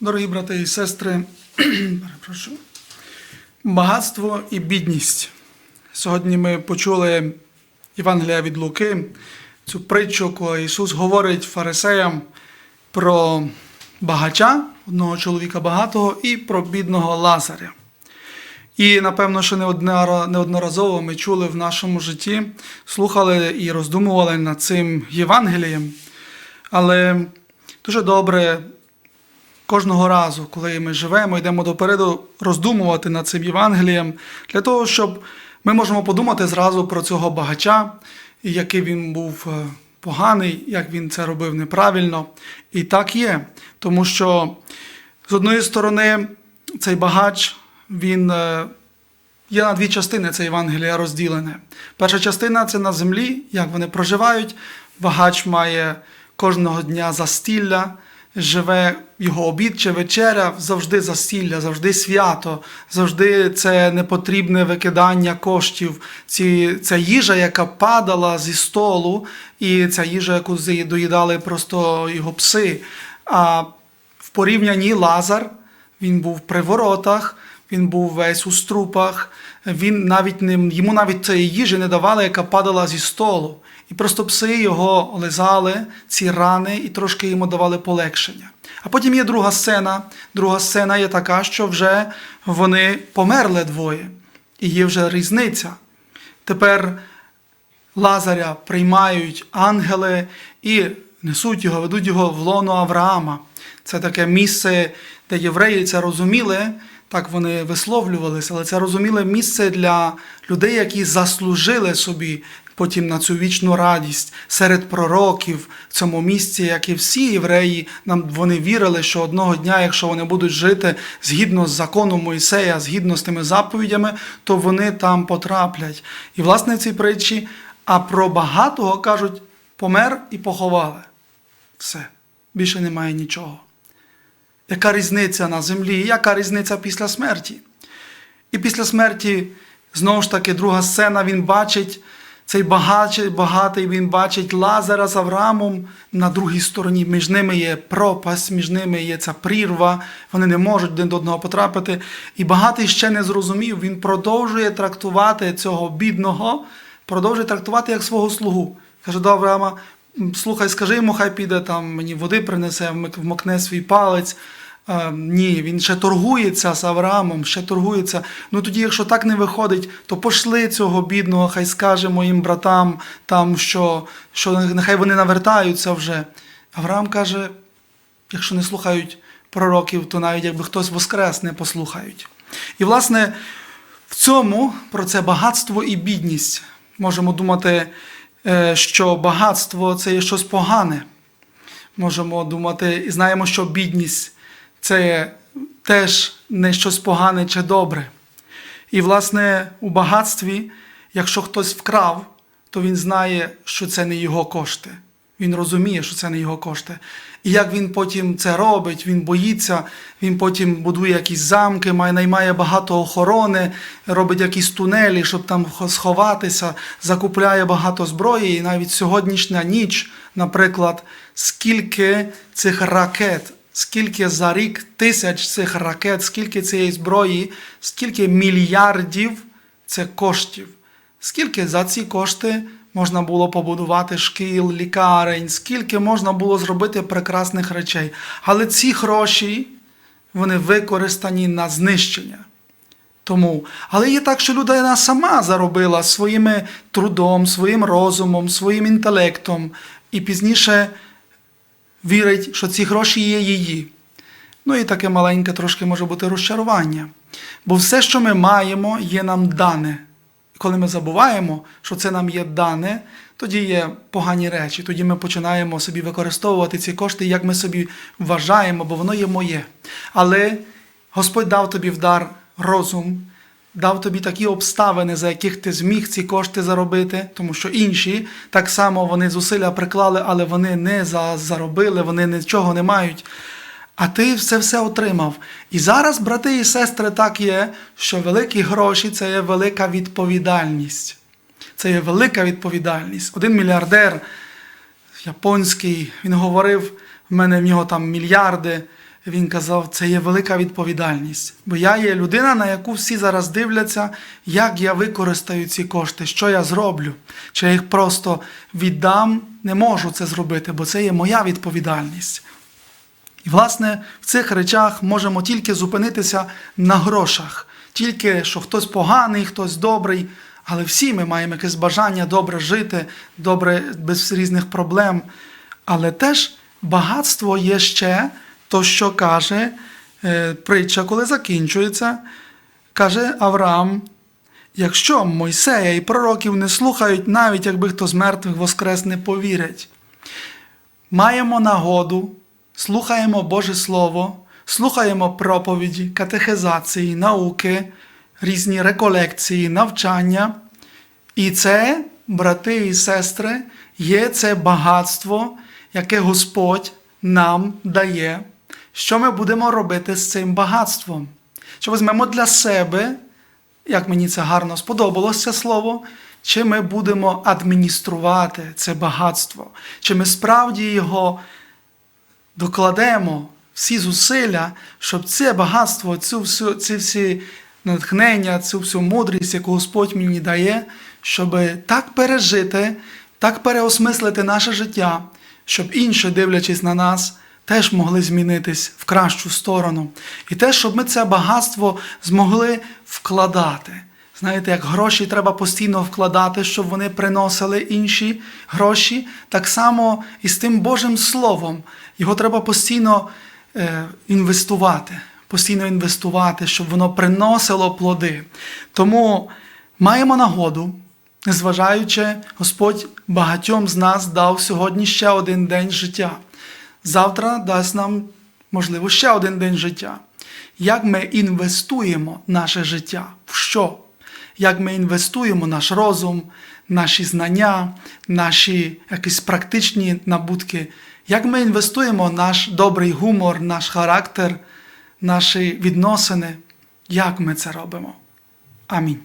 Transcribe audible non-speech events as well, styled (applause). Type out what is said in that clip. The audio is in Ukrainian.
Дорогі брати і сестри, (clears throat) перепрошую. Багатство і бідність. Сьогодні ми почули Євангелія від Луки, цю притчу, коли Ісус говорить фарисеям про багача, одного чоловіка багатого, і про бідного Лазаря. І напевно, що неодноразово ми чули в нашому житті, слухали і роздумували над цим Євангелієм. Але дуже добре кожного разу, коли ми живемо, йдемо допереду, роздумувати над цим Євангелієм, для того, щоб ми можемо подумати зразу про цього багача, і який він був е, поганий, як він це робив неправильно. І так є. Тому що з одної сторони цей багач, він е, є на дві частини це Євангелія розділене. Перша частина це на землі, як вони проживають. Багач має кожного дня застілля, живе його обід чи вечеря, завжди застілля, завжди свято, завжди це непотрібне викидання коштів. Ці, ця їжа, яка падала зі столу, і ця їжа, яку доїдали просто його пси. А в порівнянні Лазар, він був при воротах, він був весь у струпах, він навіть не, йому навіть цієї їжі не давали, яка падала зі столу. І просто пси його лизали, ці рани, і трошки йому давали полегшення. А потім є друга сцена. Друга сцена є така, що вже вони померли двоє, і є вже різниця. Тепер Лазаря приймають ангели і несуть його, ведуть його в лоно Авраама. Це таке місце, де євреї це розуміли, так вони висловлювалися, але це розуміле місце для людей, які заслужили собі потім на цю вічну радість серед пророків в цьому місці, як і всі євреї, нам вони вірили, що одного дня, якщо вони будуть жити згідно з законом Мойсея, згідно з тими заповідями, то вони там потраплять. І власне в цій притчі, а про багатого кажуть, помер і поховали. Все, більше немає нічого. Яка різниця на землі? Яка різниця після смерті? І після смерті, знову ж таки, друга сцена, він бачить цей багач, багатий, він бачить Лазара з Авраамом на другій стороні. Між ними є пропасть, між ними є ця прірва, вони не можуть один до одного потрапити. І багатий ще не зрозумів, він продовжує трактувати цього бідного, продовжує трактувати як свого слугу. Каже до Авраама, «М, слухай, скажи йому, хай піде там, мені води принесе, вмокне свій палець. Е, ні, він ще торгується з Авраамом, ще торгується. Ну тоді, якщо так не виходить, то пошли цього бідного, хай скаже моїм братам, там, що, що нехай вони навертаються вже. Авраам каже: якщо не слухають пророків, то навіть якби хтось воскрес, не послухають. І, власне, в цьому про це багатство і бідність можемо думати, що багатство це є щось погане. Можемо думати і знаємо, що бідність це теж не щось погане чи добре. І, власне, у багатстві, якщо хтось вкрав, то він знає, що це не його кошти. Він розуміє, що це не його кошти. І як він потім це робить, він боїться, він потім будує якісь замки, має, наймає багато охорони, робить якісь тунелі, щоб там сховатися, закупляє багато зброї. І навіть сьогоднішня ніч, наприклад, скільки цих ракет, скільки за рік тисяч цих ракет, скільки цієї зброї, скільки мільярдів це коштів. Скільки за ці кошти можна було побудувати шкіл, лікарень, скільки можна було зробити прекрасних речей. Але ці гроші вони використані на знищення. Тому, але є так, що людина сама заробила своїм трудом, своїм розумом, своїм інтелектом, і пізніше вірить, що ці гроші є її. Ну і таке маленьке трошки може бути розчарування. Бо все, що ми маємо, є нам дане. Коли ми забуваємо, що це нам є дане, тоді є погані речі. Тоді ми починаємо собі використовувати ці кошти, як ми собі вважаємо, бо воно є моє. Але Господь дав тобі в дар розум, дав тобі такі обставини, за яких ти зміг ці кошти заробити, тому що інші так само вони зусилля приклали, але вони не заробили, вони нічого не мають. А ти все все отримав. І зараз, брати і сестри, так є, що великі гроші це є велика відповідальність. Це є велика відповідальність. Один мільярдер японський, він говорив, в мене в нього там мільярди. він казав, це є велика відповідальність. Бо я є людина, на яку всі зараз дивляться, як я використаю ці кошти, що я зроблю. Чи я їх просто віддам, не можу це зробити, бо це є моя відповідальність. І, власне, в цих речах можемо тільки зупинитися на грошах, тільки що хтось поганий, хтось добрий, але всі ми маємо якесь бажання добре жити, добре без різних проблем. Але теж багатство є ще то, що каже е, притча, коли закінчується, каже Авраам. Якщо Мойсея і пророків не слухають, навіть якби хто з мертвих воскрес не повірять. Маємо нагоду, слухаємо Боже Слово, слухаємо проповіді, катехизації, науки, різні реколекції, навчання. І це, брати і сестри, є це багатство, яке Господь нам дає. Що ми будемо робити з цим багатством? Чи візьмемо для себе, як мені це гарно сподобалося слово, чи ми будемо адмініструвати це багатство, чи ми справді його докладемо всі зусилля, щоб це багатство, цю всю, ці всі натхнення, цю всю мудрість, яку Господь мені дає, щоб так пережити, так переосмислити наше життя, щоб інші, дивлячись на нас, теж могли змінитись в кращу сторону. І те, щоб ми це багатство змогли вкладати. Знаєте, як гроші треба постійно вкладати, щоб вони приносили інші гроші, так само і з тим Божим Словом. Його треба постійно е, інвестувати, постійно інвестувати, щоб воно приносило плоди. Тому маємо нагоду, незважаючи, Господь багатьом з нас дав сьогодні ще один день життя. Завтра дасть нам, можливо, ще один день життя. Як ми інвестуємо наше життя? В що? Як ми інвестуємо наш розум, наші знання, наші якісь практичні набутки, як ми інвестуємо наш добрий гумор, наш характер, наші відносини, як ми це робимо? Амінь.